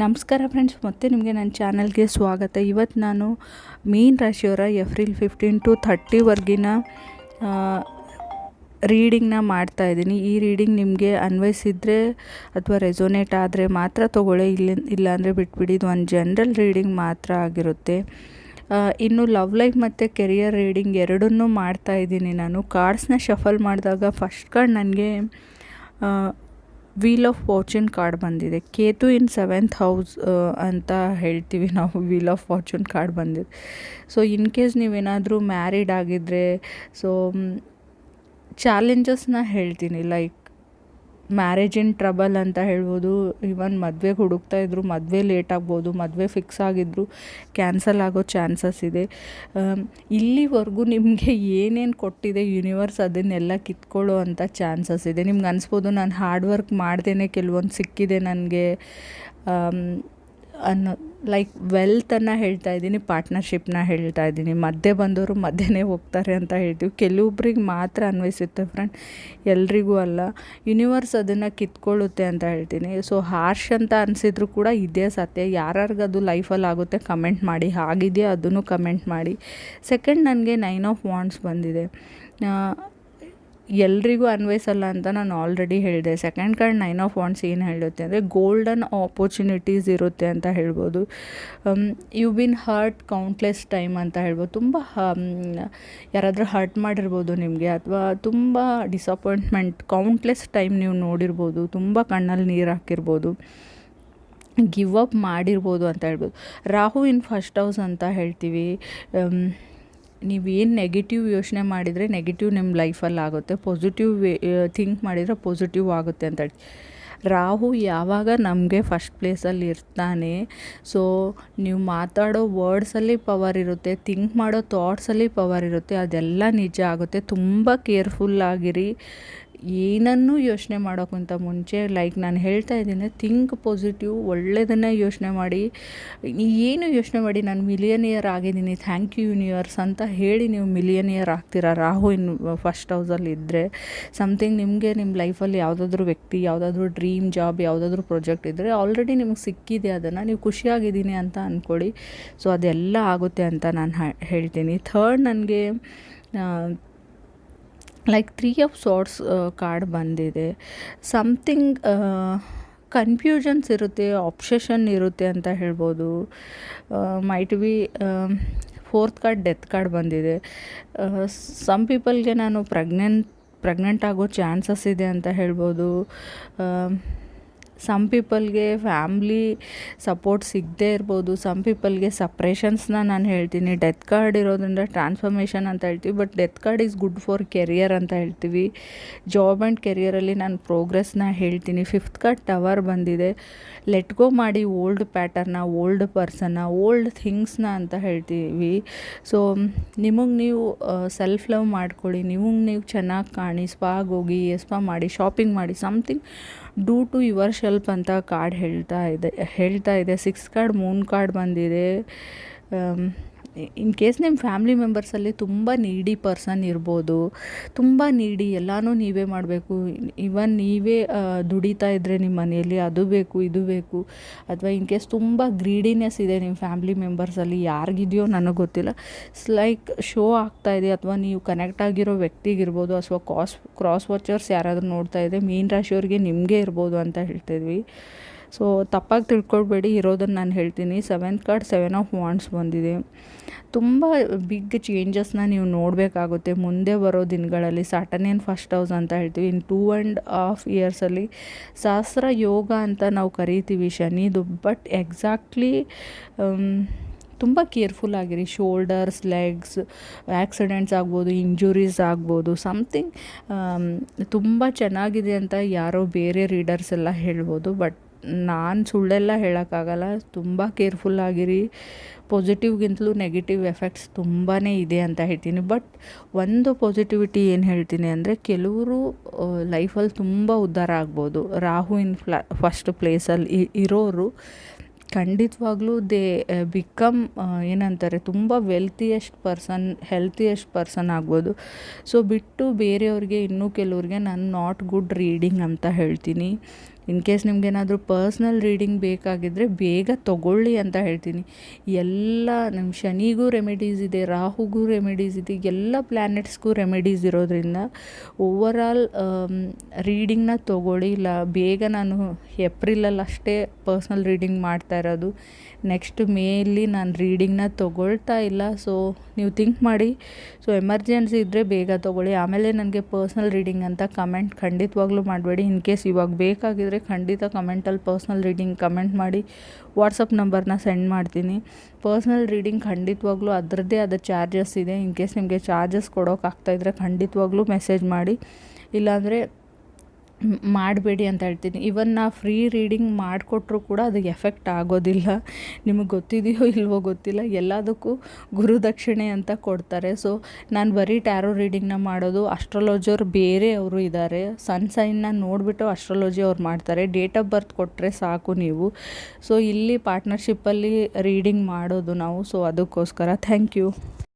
ನಮಸ್ಕಾರ ಫ್ರೆಂಡ್ಸ್ ಮತ್ತೆ ನಿಮಗೆ ನನ್ನ ಚಾನಲ್ಗೆ ಸ್ವಾಗತ. ಇವತ್ತು ನಾನು ಮೀನ್ ರಾಶಿಯವರ ಏಪ್ರಿಲ್ ಫಿಫ್ಟೀನ್ ಟು ಥರ್ಟಿವರೆಗಿನ ರೀಡಿಂಗ್ನ ಮಾಡ್ತಾ ಇದ್ದೀನಿ. ಈ ರೀಡಿಂಗ್ ನಿಮಗೆ ಅನ್ವಯಿಸಿದರೆ ಅಥವಾ ರೆಸೋನೇಟ್ ಆದರೆ ಮಾತ್ರ ತೊಗೊಳ್ಳಿ. ಇಲ್ಲ ಇಲ್ಲಾಂದರೆ ಬಿಟ್ಬಿಡಿ. ಇದು ಒಂದು ಜನರಲ್ ರೀಡಿಂಗ್ ಮಾತ್ರ ಆಗಿರುತ್ತೆ. ಇನ್ನು ಲವ್ ಲೈಫ್ ಮತ್ತು ಕೆರಿಯರ್ ರೀಡಿಂಗ್ ಎರಡನ್ನೂ ಮಾಡ್ತಾ ಇದ್ದೀನಿ ನಾನು. ಕಾರ್ಡ್ಸ್ನ ಶಫಲ್ ಮಾಡಿದಾಗ ಫಸ್ಟ್ ಕಾರ್ಡ್ ನನಗೆ ವೀಲ್ ಆಫ್ ಫಾರ್ಚೂನ್ ಕಾರ್ಡ್ ಬಂದಿದೆ. ಕೇತು ಇನ್ ಸೆವೆಂತ್ ಹೌಸ್ ಅಂತ ಹೇಳ್ತೀವಿ ನಾವು. ವೀಲ್ ಆಫ್ ಫಾರ್ಚೂನ್ ಕಾರ್ಡ್ ಬಂದಿದೆ. ಸೊ ಇನ್ ಕೇಸ್ ನೀವೇನಾದರೂ ಮ್ಯಾರಿಡ್ ಆಗಿದ್ದರೆ ಸೊ ಚಾಲೆಂಜಸ್ನ ಹೇಳ್ತೀನಿ. ಲೈಕ್ ಮ್ಯಾರೇಜ್ ಇನ್ ಟ್ರಬಲ್ ಅಂತ ಹೇಳ್ಬೋದು. ಇವನ್ ಮದುವೆಗೆ ಹುಡುಕ್ತಾ ಇದ್ರು, ಮದುವೆ ಲೇಟ್ ಆಗ್ಬೋದು, ಮದುವೆ ಫಿಕ್ಸ್ ಆಗಿದ್ರು ಕ್ಯಾನ್ಸಲ್ ಆಗೋ ಚಾನ್ಸಸ್ ಇದೆ. ಇಲ್ಲಿವರೆಗೂ ನಿಮಗೆ ಏನೇನು ಕೊಟ್ಟಿದೆ ಯೂನಿವರ್ಸ್ ಅದನ್ನೆಲ್ಲ ಕಿತ್ಕೊಳ್ಳೋ ಅಂಥ ಚಾನ್ಸಸ್ ಇದೆ. ನಿಮ್ಗೆ ಅನಿಸ್ಬೋದು ನಾನು ಹಾರ್ಡ್ ವರ್ಕ್ ಮಾಡ್ದೇ ಕೆಲವೊಂದು ಸಿಕ್ಕಿದೆ ನನಗೆ. ಅನ್ನೋ ಲೈಕ್ ವೆಲ್ತನ್ನು ಹೇಳ್ತಾ ಇದ್ದೀನಿ ಪಾರ್ಟ್ನರ್ಶಿಪ್ನ ಹೇಳ್ತಾ ಇದ್ದೀನಿ. ಮಧ್ಯೆ ಬಂದವರು ಮಧ್ಯೆನೇ ಹೋಗ್ತಾರೆ ಅಂತ ಹೇಳ್ತೀವಿ. ಕೆಲವೊಬ್ರಿಗೆ ಮಾತ್ರ ಅನ್ವಯಿಸುತ್ತೆ ಫ್ರೆಂಡ್ ಎಲ್ರಿಗೂ ಅಲ್ಲ. ಯೂನಿವರ್ಸ್ ಅದನ್ನು ಕಿತ್ಕೊಳ್ಳುತ್ತೆ ಅಂತ ಹೇಳ್ತೀನಿ. ಸೊ ಹಾರ್ಶ್ ಅಂತ ಅನಿಸಿದ್ರು ಕೂಡ ಇದೇ ಸತ್ಯ. ಯಾರ್ಯಾರಿಗೆ ಅದು ಲೈಫಲ್ಲಿ ಆಗುತ್ತೆ ಕಮೆಂಟ್ ಮಾಡಿ. ಹಾಗಿದೆಯಾ ಅದನ್ನು ಕಮೆಂಟ್ ಮಾಡಿ. ಸೆಕೆಂಡ್ ನನಗೆ ನೈನ್ ಆಫ್ ವಾಂಡ್ಸ್ ಬಂದಿದೆ. ಎಲ್ರಿಗೂ ಅನ್ವಯಿಸಲ್ಲ ಅಂತ ನಾನು ಆಲ್ರೆಡಿ ಹೇಳಿದೆ. Second card nine of wands ಏನು ಹೇಳುತ್ತೆ ಅಂದರೆ ಗೋಲ್ಡನ್ ಆಪರ್ಚುನಿಟೀಸ್ ಇರುತ್ತೆ ಅಂತ ಹೇಳ್ಬೋದು. You been hurt countless time ಅಂತ ಹೇಳ್ಬೋದು. ತುಂಬ ಯಾರಾದರೂ ಹರ್ಟ್ ಮಾಡಿರ್ಬೋದು ನಿಮಗೆ ಅಥವಾ ತುಂಬ ಡಿಸಪಾಯಿಂಟ್ಮೆಂಟ್ ಕೌಂಟ್ಲೆಸ್ ಟೈಮ್ ನೀವು ನೋಡಿರ್ಬೋದು. ತುಂಬ ಕಣ್ಣಲ್ಲಿ ನೀರು ಹಾಕಿರ್ಬೋದು. ಗಿವ್ ಅಪ್ ಮಾಡಿರ್ಬೋದು ಅಂತ ಹೇಳ್ಬೋದು. ರಾಹು ಇನ್ ಫಸ್ಟ್ ಹೌಸ್ ಅಂತ ಹೇಳ್ತೀವಿ. ನೀವೇನು ನೆಗೆಟಿವ್ ಯೋಚನೆ ಮಾಡಿದರೆ ನೆಗೆಟಿವ್ ನಿಮ್ಮ ಲೈಫಲ್ಲಿ ಆಗುತ್ತೆ. ಪಾಸಿಟಿವ್ ಥಿಂಕ್ ಮಾಡಿದರೆ ಪಾಸಿಟಿವ್ ಆಗುತ್ತೆ ಅಂತ ಹೇಳಿ ರಾಹು ಯಾವಾಗ ನಮಗೆ ಫಸ್ಟ್ ಪ್ಲೇಸಲ್ಲಿ ಇರ್ತಾನೆ ಸೊ ನೀವು ಮಾತಾಡೋ ವರ್ಡ್ಸಲ್ಲಿ ಪವರ್ ಇರುತ್ತೆ ಥಿಂಕ್ ಮಾಡೋ ಥಾಟ್ಸಲ್ಲಿ ಪವರ್ ಇರುತ್ತೆ, ಅದೆಲ್ಲ ನಿಜ ಆಗುತ್ತೆ. ತುಂಬ ಕೇರ್ಫುಲ್ಲಾಗಿರಿ ಏನನ್ನೂ ಯೋಚನೆ ಮಾಡೋಕ್ಕಿಂತ ಮುಂಚೆ ಲೈಕ್ ನಾನು ಹೇಳ್ತಾ ಇದ್ದೀನಿ ಥಿಂಕ್ ಪಾಸಿಟಿವ್ ಒಳ್ಳೆಯದನ್ನೇ ಯೋಚನೆ ಮಾಡಿ. ಏನು ಯೋಚನೆ ಮಾಡಿ, ನಾನು ಮಿಲಿಯನಿಯರ್ ಆಗಿದ್ದೀನಿ ಥ್ಯಾಂಕ್ ಯು ಯೂನಿವರ್ಸ್ ಅಂತ ಹೇಳಿ ನೀವು ಮಿಲಿಯನಿಯರ್ ಆಗ್ತೀರಾ? ರಾಹು ಇನ್ ಫಸ್ಟ್ ಹೌಸಲ್ಲಿ ಇದ್ದರೆ ಸಮಥಿಂಗ್ ನಿಮಗೆ ನಿಮ್ಮ ಲೈಫಲ್ಲಿ ಯಾವುದಾದ್ರೂ ವ್ಯಕ್ತಿ, ಯಾವುದಾದ್ರೂ ಡ್ರೀಮ್ ಜಾಬ್ ಯಾವುದಾದ್ರೂ ಪ್ರಾಜೆಕ್ಟ್ ಇದ್ದರೆ ಆಲ್ರೆಡಿ ನಿಮಗೆ ಸಿಕ್ಕಿದೆ ಅದನ್ನು, ನೀವು ಖುಷಿಯಾಗಿದ್ದೀನಿ ಅಂತ ಅಂದ್ಕೊಳ್ಳಿ ಸೊ ಅದೆಲ್ಲ ಆಗುತ್ತೆ ಅಂತ ನಾನು ಹೇಳ್ತೀನಿ. ಥರ್ಡ್ ನನಗೆ like three of swords card ಬಂದಿದೆ. ಸಮಥಿಂಗ್ ಕನ್ಫ್ಯೂಷನ್ಸ್ ಇರುತ್ತೆ ಆಪ್ಷೇಷನ್ ಇರುತ್ತೆ ಅಂತ ಹೇಳ್ಬೋದು. Might be fourth card death card ಬಂದಿದೆ. ಸಮ್ ಪೀಪಲ್ಗೆ ನಾನು ಪ್ರೆಗ್ನೆಂಟ್ ಪ್ರೆಗ್ನೆಂಟ್ ಆಗೋ ಚಾನ್ಸಸ್ ಇದೆ ಅಂತ ಹೇಳ್ಬೋದು. ಸಮ್ ಪೀಪಲ್ಗೆ ಫ್ಯಾಮ್ಲಿ ಸಪೋರ್ಟ್ ಸಿಗದೇ ಇರ್ಬೋದು ಸಮ್ ಪೀಪಲ್ಗೆ ಸಪ್ರೇಷನ್ಸ್ನ ನಾನು ಹೇಳ್ತೀನಿ. ಡೆತ್ ಕಾರ್ಡ್ ಇರೋದ್ರಿಂದ ಟ್ರಾನ್ಸ್ಫಾರ್ಮೇಷನ್ ಅಂತ ಹೇಳ್ತೀವಿ but death card is good for career ಅಂತ ಹೇಳ್ತೀವಿ. ಜಾಬ್ ಆ್ಯಂಡ್ ಕೆರಿಯರಲ್ಲಿ ನಾನು ಪ್ರೋಗ್ರೆಸ್ನ ಹೇಳ್ತೀನಿ. ಫಿಫ್ತ್ ಕಾರ್ಡ್ ಟವರ್ ಬಂದಿದೆ. ಲೆಟ್ ಗೋ ಮಾಡಿ ಓಲ್ಡ್ ಪ್ಯಾಟರ್ನ ಓಲ್ಡ್ ಪರ್ಸನ್ನ ಓಲ್ಡ್ ಥಿಂಗ್ಸ್ನ ಅಂತ ಹೇಳ್ತೀವಿ. ಸೊ ನಿಮಗೆ ನೀವು ಸೆಲ್ಫ್ ಲವ್ ಮಾಡ್ಕೊಳ್ಳಿ. ನಿಮಗೆ ನೀವು ಚೆನ್ನಾಗಿ ಕಾಣಿ ಸ್ಪಾಗೋಗಿ ಎಸ್ಪಾ ಸ್ಪಾ ಮಾಡಿ ಶಾಪಿಂಗ್ ಮಾಡಿ ಸಮಥಿಂಗ್ ಡೂ ಟು ಯುವರ್ ಶೆಲ್ಪ್ ಅಂತ ಕಾರ್ಡ್ ಹೇಳ್ತಾ ಇದೆ ಹೇಳ್ತಾ ಇದೆ. ಸಿಕ್ಸ್ ಕಾರ್ಡ್ ಮೂನ್ ಕಾರ್ಡ್ ಬಂದಿದೆ. ಇನ್ ಕೇಸ್ ನಿಮ್ಮ ಫ್ಯಾಮ್ಲಿ ಮೆಂಬರ್ಸಲ್ಲಿ ತುಂಬ ನೀಡಿ ಪರ್ಸನ್ ಇರ್ಬೋದು, ತುಂಬ ನೀಡಿ ಎಲ್ಲನೂ ನೀವೇ ಮಾಡಬೇಕು. ಇವನ್ ನೀವೇ ದುಡಿತಾ ಇದ್ದರೆ ನಿಮ್ಮ ಮನೆಯಲ್ಲಿ ಅದು ಬೇಕು, ಇದು ಬೇಕು. ಅಥವಾ ಇನ್ ಕೇಸ್ ತುಂಬ ಗ್ರೀಡಿನೆಸ್ ಇದೆ ನಿಮ್ಮ ಫ್ಯಾಮ್ಲಿ ಮೆಂಬರ್ಸಲ್ಲಿ ಯಾರಿಗಿದೆಯೋ ನನಗೆ ಗೊತ್ತಿಲ್ಲ. ಲೈಕ್ ಶೋ ಆಗ್ತಾ ಇದೆ. ಅಥವಾ ನೀವು ಕನೆಕ್ಟ್ ಆಗಿರೋ ವ್ಯಕ್ತಿಗಿರ್ಬೋದು ಅಥವಾ ಕಾಸ್ ಕ್ರಾಸ್ ವಾಚರ್ಸ್ ಯಾರಾದರೂ ನೋಡ್ತಾ ಇದೆ ಮೀನ್ ರಾಶಿಯವ್ರಿಗೆ ನಿಮಗೆ ಇರ್ಬೋದು ಅಂತ ಹೇಳ್ತಿದ್ವಿ ಸೊ ತಪ್ಪಾಗಿ ತಿಳ್ಕೊಳ್ಬೇಡಿ, ಇರೋದನ್ನು ನಾನು ಹೇಳ್ತೀನಿ. Seventh card seven of wands ಬಂದಿದೆ. ತುಂಬ ಬಿಗ್ ಚೇಂಜಸ್ನ ನೀವು ನೋಡಬೇಕಾಗುತ್ತೆ. ಮುಂದೆ ಬರೋ ದಿನಗಳಲ್ಲಿ ಸಾಟನೇನ್ ಫಸ್ಟ್ ಹೌಸ್ ಅಂತ ಹೇಳ್ತೀವಿ. ಇನ್ ಟೂ ಆ್ಯಂಡ್ ಹಾಫ್ ಇಯರ್ಸಲ್ಲಿ ಸಹಸ್ರ ಯೋಗ ಅಂತ ನಾವು ಕರಿತೀವಿ ಶನಿದು. ಬಟ್ ಎಕ್ಸಾಕ್ಟ್ಲಿ ತುಂಬ ಕೇರ್ಫುಲ್ ಆಗಿರಿ. ಶೋಲ್ಡರ್ಸ್ ಲೆಗ್ಸ್ ಆ್ಯಕ್ಸಿಡೆಂಟ್ಸ್ ಆಗ್ಬೋದು ಇಂಜುರೀಸ್ ಆಗ್ಬೋದು. ಸಮಥಿಂಗ್ ತುಂಬ ಚೆನ್ನಾಗಿದೆ ಅಂತ ಯಾರೋ ಬೇರೆ ರೀಡರ್ಸ್ ಎಲ್ಲ ಹೇಳ್ಬೋದು. ಬಟ್ ನಾನು ಸುಳ್ಳೆಲ್ಲ ಹೇಳೋಕ್ಕಾಗಲ್ಲ. ತುಂಬ ಕೇರ್ಫುಲ್ ಆಗಿರಿ. ಪಾಸಿಟಿವ್ಗಿಂತಲೂ ನೆಗೆಟಿವ್ ಎಫೆಕ್ಟ್ಸ್ ತುಂಬಾ ಇದೆ ಅಂತ ಹೇಳ್ತೀನಿ. ಬಟ್ ಒಂದು ಪಾಸಿಟಿವಿಟಿ ಏನು ಹೇಳ್ತೀನಿ ಅಂದರೆ ಕೆಲವರು ಲೈಫಲ್ಲಿ ತುಂಬ ಉದ್ಧಾರ ಆಗ್ಬೋದು. ರಾಹು ಇನ್ ಫ್ಲಾ ಫಸ್ಟ್ ಪ್ಲೇಸಲ್ಲಿ ಇರೋರು ಖಂಡಿತವಾಗ್ಲೂ ದೇ ಬಿಕಮ್ ಏನಂತಾರೆ, ತುಂಬ ವೆಲ್ತಿಯೆಸ್ಟ್ ಪರ್ಸನ್ ಹೆಲ್ತಿಯೆಸ್ಟ್ ಪರ್ಸನ್ ಆಗ್ಬೋದು. ಸೊ ಬಿಟ್ಟು ಬೇರೆಯವ್ರಿಗೆ ಇನ್ನೂ ಕೆಲವ್ರಿಗೆ ನಾನು ನಾಟ್ ಗುಡ್ ರೀಡಿಂಗ್ ಅಂತ ಹೇಳ್ತೀನಿ. ಇನ್ ಕೇಸ್ ನಿಮಗೇನಾದರೂ ಪರ್ಸ್ನಲ್ ರೀಡಿಂಗ್ ಬೇಕಾಗಿದ್ದರೆ ಬೇಗ ತೊಗೊಳ್ಳಿ ಅಂತ ಹೇಳ್ತೀನಿ. ಎಲ್ಲ ನಿಮ್ಮ ಶನಿಗೂ ರೆಮಿಡೀಸ್ ಇದೆ, ರಾಹುಗೂ ರೆಮಿಡೀಸ್ ಇದೆ, ಎಲ್ಲ ಪ್ಲ್ಯಾನೆಟ್ಸ್ಗೂ ರೆಮಿಡೀಸ್ ಇರೋದ್ರಿಂದ ಓವರಾಲ್ ರೀಡಿಂಗ್ನ ತೊಗೊಳ್ಳಿ. ಇಲ್ಲ, ಬೇಗ ನಾನು ಏಪ್ರಿಲಲ್ಲಿ ಅಷ್ಟೇ ಪರ್ಸ್ನಲ್ ರೀಡಿಂಗ್ ಮಾಡ್ತಾ ಇರೋದು. ನೆಕ್ಸ್ಟ್ ಮೇಲಿ ನಾನು ರೀಡಿಂಗ್ನ ತೊಗೊಳ್ತಾ ಇಲ್ಲ. ಸೊ ನೀವು ಥಿಂಕ್ ಮಾಡಿ. ಸೊ ಎಮರ್ಜೆನ್ಸಿ ಇದ್ದರೆ ಬೇಗ ತೊಗೊಳ್ಳಿ. ಆಮೇಲೆ ನನಗೆ ಪರ್ಸ್ನಲ್ ರೀಡಿಂಗ್ ಅಂತ ಕಮೆಂಟ್ ಖಂಡಿತವಾಗ್ಲೂ ಮಾಡಬೇಡಿ. ಇನ್ ಕೇಸ್ ಇವಾಗ ಬೇಕಾಗಿದ್ದರೆ ಖಂಡಿತ ಕಮೆಂಟಲ್ಲಿ ಪರ್ಸ್ನಲ್ ರೀಡಿಂಗ್ ಕಮೆಂಟ್ ಮಾಡಿ. ವಾಟ್ಸಪ್ ನಂಬರ್ನ ಸೆಂಡ್ ಮಾಡ್ತೀನಿ. ಪರ್ಸ್ನಲ್ ರೀಡಿಂಗ್ ಖಂಡಿತವಾಗ್ಲೂ ಅದರದ್ದೇ ಆದ ಚಾರ್ಜಸ್ ಇದೆ. ಇನ್ ಕೇಸ್ ನಿಮಗೆ ಚಾರ್ಜಸ್ ಕೊಡೋಕ್ಕಾಗ್ತಾಯಿದ್ರೆ ಖಂಡಿತವಾಗ್ಲೂ ಮೆಸೇಜ್ ಮಾಡಿ. ಇಲ್ಲಾಂದರೆ ಮಾಡಬೇಡಿ ಅಂತ ಹೇಳ್ತೀನಿ. ಇವನ್ ನಾ ಫ್ರೀ ರೀಡಿಂಗ್ ಮಾಡಿಕೊಟ್ರು ಕೂಡ ಅದು ಎಫೆಕ್ಟ್ ಆಗೋದಿಲ್ಲ. ನಿಮಗೆ ಗೊತ್ತಿದೆಯೋ ಇಲ್ವೋ ಗೊತ್ತಿಲ್ಲ. ಎಲ್ಲದಕ್ಕೂ ಗುರುದಕ್ಷಿಣೆ ಅಂತ ಕೊಡ್ತಾರೆ. ಸೊ ನಾನು ಬರೀ ಟ್ಯಾರೋ ರೀಡಿಂಗ್ನ ಮಾಡೋದು ಅಸ್ಟ್ರಾಲಜರ್ ಬೇರೆ ಅವರು ಇದ್ದಾರೆ ಸನ್ ಸೈನ್ನ ನೋಡಿಬಿಟ್ಟು ಅಸ್ಟ್ರಾಲಜಿ ಅವ್ರು ಮಾಡ್ತಾರೆ. ಡೇಟ್ ಆಫ್ ಬರ್ತ್ ಕೊಟ್ಟರೆ ಸಾಕು ನೀವು. ಸೊ ಇಲ್ಲಿ ಪಾರ್ಟ್ನರ್ಶಿಪ್ಪಲ್ಲಿ ರೀಡಿಂಗ್ ಮಾಡೋದು ನಾವು. ಸೊ ಅದಕ್ಕೋಸ್ಕರ ಥ್ಯಾಂಕ್ ಯು